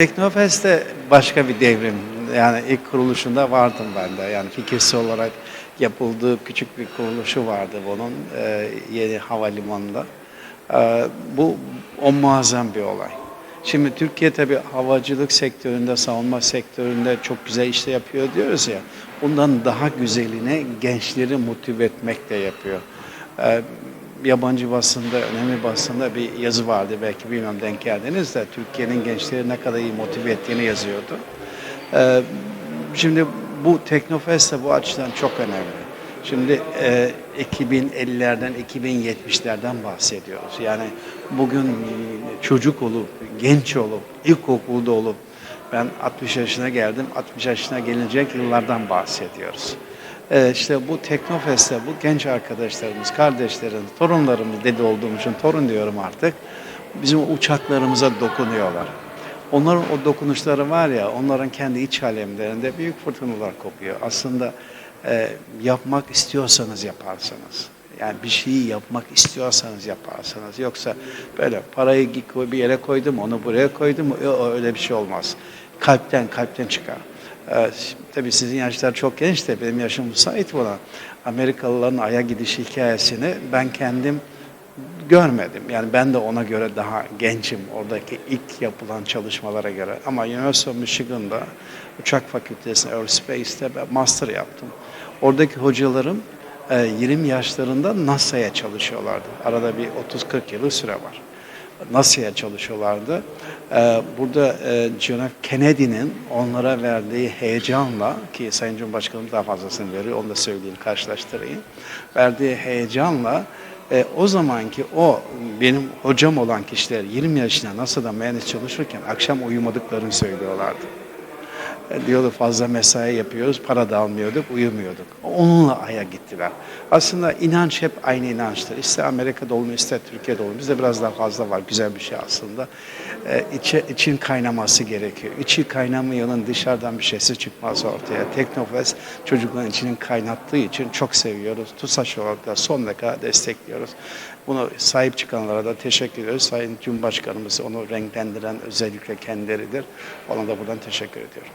Teknofest'te başka bir devrim. Yani ilk kuruluşunda vardım ben de. Yani fikirsi olarak yapıldığı küçük bir kuruluşu vardı bunun e, yeni havalimanında. E, bu o muazzam bir olay. Şimdi Türkiye tabii havacılık sektöründe, savunma sektöründe çok güzel işte yapıyor diyoruz ya. Bundan daha güzeline gençleri motive etmek de yapıyor. E, yabancı basında, önemli basında bir yazı vardı. Belki bilmem denk geldiniz de Türkiye'nin gençleri ne kadar iyi motive ettiğini yazıyordu. Ee, şimdi bu Teknofest de bu açıdan çok önemli. Şimdi e, 2050'lerden, 2070'lerden bahsediyoruz. Yani bugün çocuk olup, genç olup, ilkokulda olup, ben 60 yaşına geldim, 60 yaşına gelecek yıllardan bahsediyoruz. Ee, işte bu Teknofest'te bu genç arkadaşlarımız, kardeşlerimiz, torunlarımız dedi olduğum için torun diyorum artık. Bizim uçaklarımıza dokunuyorlar. Onların o dokunuşları var ya, onların kendi iç alemlerinde büyük fırtınalar kopuyor. Aslında e, yapmak istiyorsanız yaparsınız. Yani bir şeyi yapmak istiyorsanız yaparsınız. Yoksa böyle parayı bir yere koydum, onu buraya koydum, öyle bir şey olmaz. Kalpten, kalpten çıkar. Tabii sizin yaşlar çok genç de benim yaşım müsait buna. Amerikalıların Ay'a gidiş hikayesini ben kendim görmedim. Yani ben de ona göre daha gençim oradaki ilk yapılan çalışmalara göre. Ama University of Michigan'da uçak fakültesinde Aerospace'te master yaptım. Oradaki hocalarım e, 20 yaşlarında NASA'ya çalışıyorlardı. Arada bir 30-40 yılı süre var. NASA'ya çalışıyorlardı. Ee, Burada e, John F. Kennedy'nin onlara verdiği heyecanla ki Sayın Cumhurbaşkanım daha fazlasını veriyor, onu da söyleyeyim, karşılaştırayım. Verdiği heyecanla e, o zamanki o benim hocam olan kişiler 20 yaşında NASA'da mühendis çalışırken akşam uyumadıklarını söylüyorlardı. E, Diyordu fazla mesai yapıyoruz, para da almıyorduk, uyumuyorduk. Onunla Ay'a gittiler. Aslında inanç hep aynı inançtır. İster Amerika'da olun, ister Türkiye'de olun. Bizde biraz daha fazla var, güzel bir şey aslında. E, içi, için kaynaması gerekiyor. İçi kaynamayanın dışarıdan bir şeysi çıkmaz ortaya. Teknofest çocukların içinin kaynattığı için çok seviyoruz. TUSAŞ olarak da son dakika destekliyoruz. Bunu sahip çıkanlara da teşekkür ediyoruz. Sayın Cumhurbaşkanımız onu renklendiren özellikle kendileridir. Ona da buradan teşekkür ediyorum.